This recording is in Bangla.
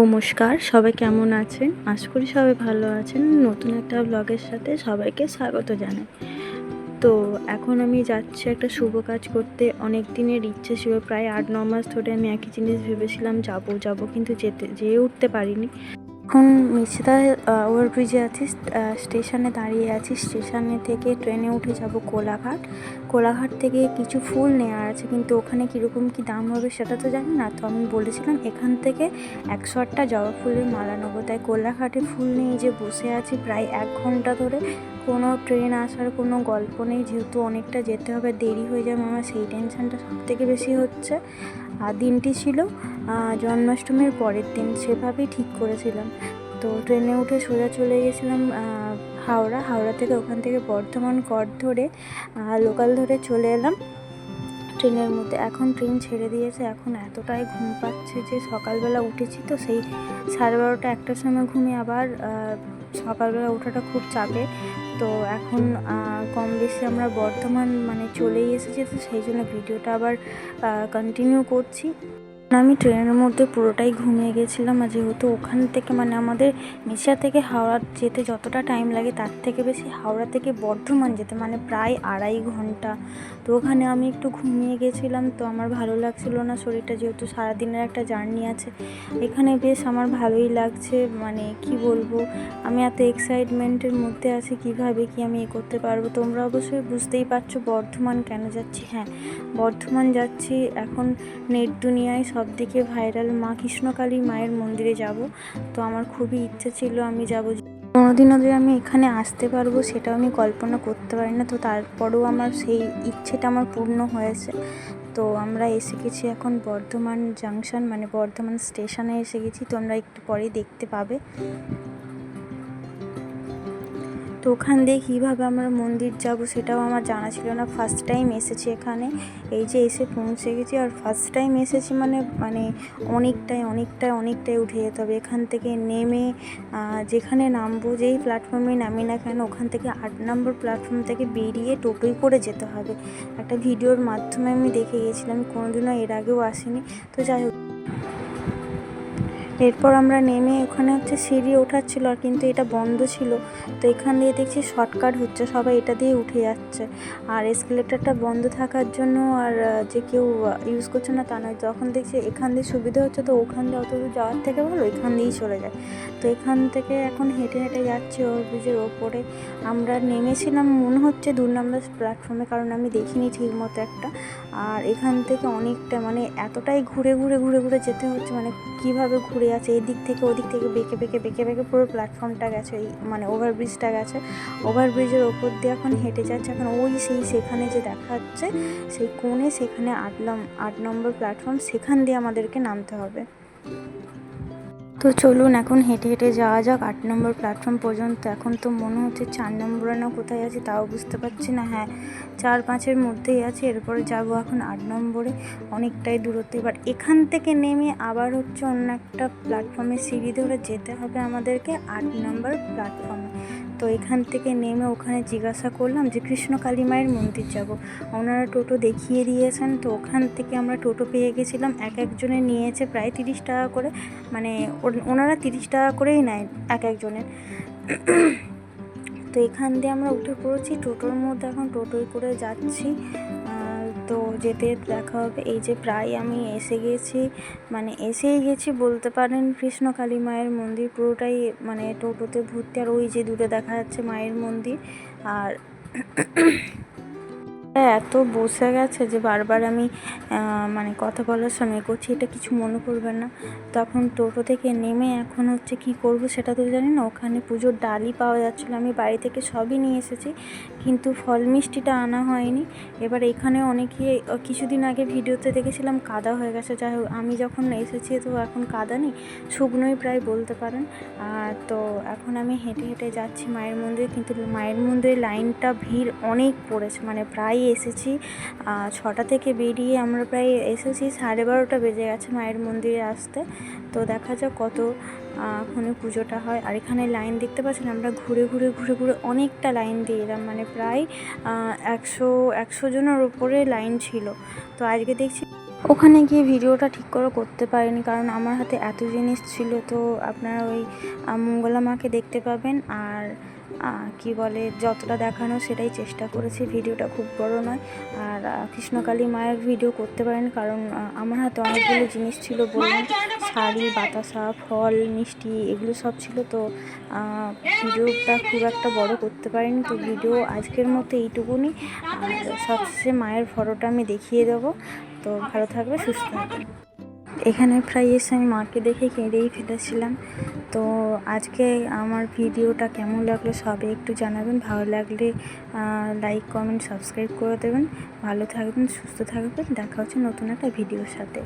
নমস্কার, সবাই কেমন আছেন? আশা করি সবাই ভালো আছেন। নতুন একটা ব্লগের সাথে সবাইকে স্বাগত জানাই। তো এখন আমি যাচ্ছি একটা শুভ কাজ করতে। অনেক দিনের ইচ্ছে ছিল, প্রায় আট, ন মাস ধরে আমি একই জিনিস ভেবেছিলাম, যাব যাব, কিন্তু যেতে, যেয়ে উঠতে পারিনি। এখন মিছিদা ওভারব্রিজে আছি স্টেশনে দাঁড়িয়ে আছি স্টেশনে থেকে ট্রেনে উঠে যাব কোলাঘাট। কোলাঘাট থেকে কিছু ফুল নেওয়ার আছে, কিন্তু ওখানে কীরকম কী দাম হবে সেটা তো জানি না। তো আমি বলেছিলাম, এখান থেকে একশো আটটা জবা ফুলের মালা নেব। তাই কোলাঘাটে ফুল নিয়ে যে বসে আছি প্রায় এক ঘণ্টা ধরে, কোনো ট্রেন আসার কোনো গল্প নেই। যেহেতু অনেকটা যেতে হবে, দেরি হয়ে যাবে আমার সেই টেনশনটা সব থেকে বেশি হচ্ছে। আর দিনটি ছিল জন্মাষ্টমীর পরের দিন সেভাবেই ঠিক করেছিলাম। তো ট্রেনে উঠে সোজা চলে গেছিলাম হাওড়া। হাওড়া থেকে ওখান থেকে বর্ধমান কর ধরে লোকাল ধরে চলে এলাম ট্রেনের মধ্যে। এখন ট্রেন ছেড়ে দিয়েছে, এখন এতটাই ঘুম পাচ্ছে যে সকালবেলা উঠেছি তো সেই সাড়ে বারোটা একটার সময় ঘুমিয়ে আবার সকালবেলা ওঠাটা খুব চাপে। তো এখন কম বেশি আমরা বর্ধমান মানে চলেই এসেছি, তো সেই জন্য ভিডিওটা আবার কন্টিনিউ করছি। আমি ট্রেনের মধ্যে পুরোটাই ঘুমিয়ে গেছিলাম আর যেহেতু ওখান থেকে মানে আমাদের মিশা থেকে হাওড়া যেতে যতটা টাইম লাগে তার থেকে বেশি হাওড়া থেকে বর্ধমান যেতে মানে প্রায় আড়াই ঘণ্টা। তো ওখানে আমি একটু ঘুমিয়ে গেছিলাম, তো আমার ভালো লাগছিল না শরীরটা যেহেতু সারাদিনের একটা জার্নি আছে। এখানে বেশ আমার ভালোই লাগছে মানে কি বলব, আমি এত এক্সাইটমেন্টের মধ্যে আছি, কীভাবে কি আমি এ করতে পারব? তোমরা অবশ্যই বুঝতেই পারছ বর্ধমান কেন যাচ্ছি। হ্যাঁ বর্ধমান যাচ্ছি এখন নেট দুনিয়ায় সব দিকে ভাইরাল মা কৃষ্ণকালী মায়ের মন্দিরে যাব। তো আমার খুবই ইচ্ছা ছিল আমি যাব। কোনোদিনও যে আমি এখানে আসতে পারব সেটাও আমি কল্পনা করতে পারি না। তো তারপরেও আমার সেই ইচ্ছেটা আমার পূর্ণ হয়েছে। তো আমরা এসে গেছি এখন বর্ধমান জাংশন মানে বর্ধমান স্টেশনে এসে গেছি। তোমরা একটু পরেই দেখতে পাবে। তো ওখান দিয়ে কীভাবে আমরা মন্দির যাব সেটাও আমার জানা ছিল না। ফার্স্ট টাইম এসেছি এখানে। এই যে এসে পৌঁছে গেছি আর ফার্স্ট টাইম এসেছি মানে মানে অনেকটাই অনেকটাই অনেকটাই উঠে যেতে হবে। এখান থেকে নেমে যেখানে নামবো, যেই প্ল্যাটফর্মে নামি না কেন, ওখান থেকে আট নম্বর প্ল্যাটফর্ম থেকে বেরিয়ে টোটোই করে যেতে হবে। একটা ভিডিওর মাধ্যমে আমি দেখে গিয়েছিলাম কোনোদিনও এর আগেও আসিনি। তো যাই হোক। এরপর আমরা নেমে ওখানে হচ্ছে সিঁড়ি ওঠার ছিল আর কিন্তু এটা বন্ধ ছিল। তো এখান দিয়ে দেখছি শর্টকাট হচ্ছে, সবাই এটা দিয়ে উঠে যাচ্ছে। আর এসকেলেটারটা বন্ধ থাকার জন্য আর যে কেউ ইউজ করছে না তা নয়। যখন দেখছি এখান দিয়ে সুবিধা হচ্ছে তো ওখান দিয়ে অত দূর যাওয়ার থেকে ভালো, এখান দিয়েই চলে যায়। তো এখান থেকে এখন হেঁটে হেঁটে যাচ্ছি ব্রিজের ওপরে। আমরা নেমেছিলাম, মনে হচ্ছে দু নম্বর প্ল্যাটফর্মে কারণ আমি দেখিনি ঠিক মতো একটা। আর এখান থেকে অনেকটা মানে এতটাই ঘুরে ঘুরে ঘুরে ঘুরে যেতে হচ্ছে মানে কীভাবে ঘুরে আছে, এদিক থেকে ওদিক থেকে বেঁকে বেঁকে বেঁকে বেঁকে পুরো প্ল্যাটফর্মটা গেছে, এই মানে ওভারব্রিজটা গেছে। ওভারব্রিজের ওপর দিয়ে এখন হেঁটে যাচ্ছে, এখন ওই সেই সেখানে যে দেখা যাচ্ছে, সেই কোণে সেখানে আট আট নম্বর প্ল্যাটফর্ম সেখান দিয়ে আমাদেরকে নামতে হবে। তো চলুন এখন হেঁটে হেঁটে যাওয়া যাক। আট নম্বর প্ল্যাটফর্ম পর্যন্ত। এখন তো মনে হচ্ছে চার নম্বরে না কোথায় আছে তাও বুঝতে পারছি না। হ্যাঁ চার পাঁচের মধ্যেই আছে। এরপরে যাব এখন আট নম্বরে। অনেকটাই দূরত্ব। এবার এখান থেকে নেমে আবার হচ্ছে অন্য একটা প্ল্যাটফর্মে সিঁড়ি ধরে যেতে হবে আমাদেরকে আট নম্বর প্ল্যাটফর্মে তো এখান থেকে নেমে ওখানে জিজ্ঞাসা করলাম যে, কৃষ্ণ কালী মায়ের মন্দির যাব। ওনারা টোটো দেখিয়ে দিয়েছেন, তো ওখান থেকে আমরা টোটো পেয়ে গেছিলাম। এক একজনের নিয়েছে প্রায় তিরিশ টাকা করে মানে ওনারা তিরিশ টাকা করেই নেয় এক একজনের। তো এখান দিয়ে আমরা উঠে পড়েছি টোটোর মধ্যে এখন টোটোয় করে যাচ্ছি। তো যেতে দেখা হবে। এই যে প্রায় আমি এসে গেছি মানে এসেই গেছি বলতে পারেন কৃষ্ণ কালী মায়ের মন্দির পুরোটাই মানে টোটোতে ভর্তি। আর ওই যে দূরে দেখা যাচ্ছে মায়ের মন্দির। আর এত বসে গেছে যে বারবার আমি মানে কথা বলার সময় করছি, এটা কিছু মনে করবেন না। তখন টোটো থেকে নেমে এখন হচ্ছে কি করব সেটা তো জানি না, ওখানে পুজোর ডালই পাওয়া যাচ্ছিল, আমি বাড়ি থেকে সবই নিয়ে এসেছি, কিন্তু ফল মিষ্টিটা আনা হয়নি। এবার এখানে অনেকে কিছুদিন আগে ভিডিওতে দেখেছিলাম কাদা হয়ে গেছে, যাই হোক, আমি যখন এসেছি তো এখন কাদা নেই, শুকনোই প্রায় বলতে পারেন। আর তো এখন আমি হেঁটে হেঁটে যাচ্ছি মায়ের মন্দিরে, কিন্তু মায়ের মন্দিরে লাইনটা ভিড় অনেক পড়েছে মানে প্রায় এসেছি। ছটা থেকে বেরিয়ে আমরা প্রায় এসেছি, সাড়ে বারোটা বেজে গেছে মায়ের মন্দিরে আসতে। তো দেখা যাক কত ক্ষণে পুজোটা হয়। আর এখানে লাইন দেখতে পাচ্ছেন, আমরা ঘুরে ঘুরে ঘুরে ঘুরে অনেকটা লাইন দিয়ে এলাম। মানে প্রায় একশো একশো জনের ওপরে লাইন ছিল। তো আজকে দেখছি ওখানে গিয়ে ভিডিওটা ঠিক করে করতে পারিনি, কারণ আমার হাতে এত জিনিস ছিল। তো আপনারা ওই মঙ্গলা মাকে দেখতে পাবেন। আর কি বলে, যতটা দেখানো সেটাই চেষ্টা করেছি। ভিডিওটা খুব বড় নয়। আর কৃষ্ণকালী মায়ের ভিডিও করতে পারেন, কারণ আমার হাতে অনেকগুলো জিনিস ছিল, বলুন, শাড়ি, বাতাসা, ফল, মিষ্টি, এগুলো সব ছিল। তো ভিডিওটা খুব একটা বড় করতে পারিনি। তো ভিডিও আজকের মতো এইটুকুনি। আর, সবশেষে মায়ের ফটোটা আমি দেখিয়ে দেবো। তো ভালো থাকবে, সুস্থ থাকবে। এখানে প্রায় এসে আমি মাকে দেখে কেঁদেই ফেলেছিলাম। তো আজকে আমার ভিডিওটা কেমন লাগল সবে একটু জানাবেন। ভালো লাগলে লাইক কমেন্ট সাবস্ক্রাইব করে দেবেন। ভালো থাকবেন, সুস্থ থাকবেন। দেখা হচ্ছে নতুন একটা ভিডিওর সাথে।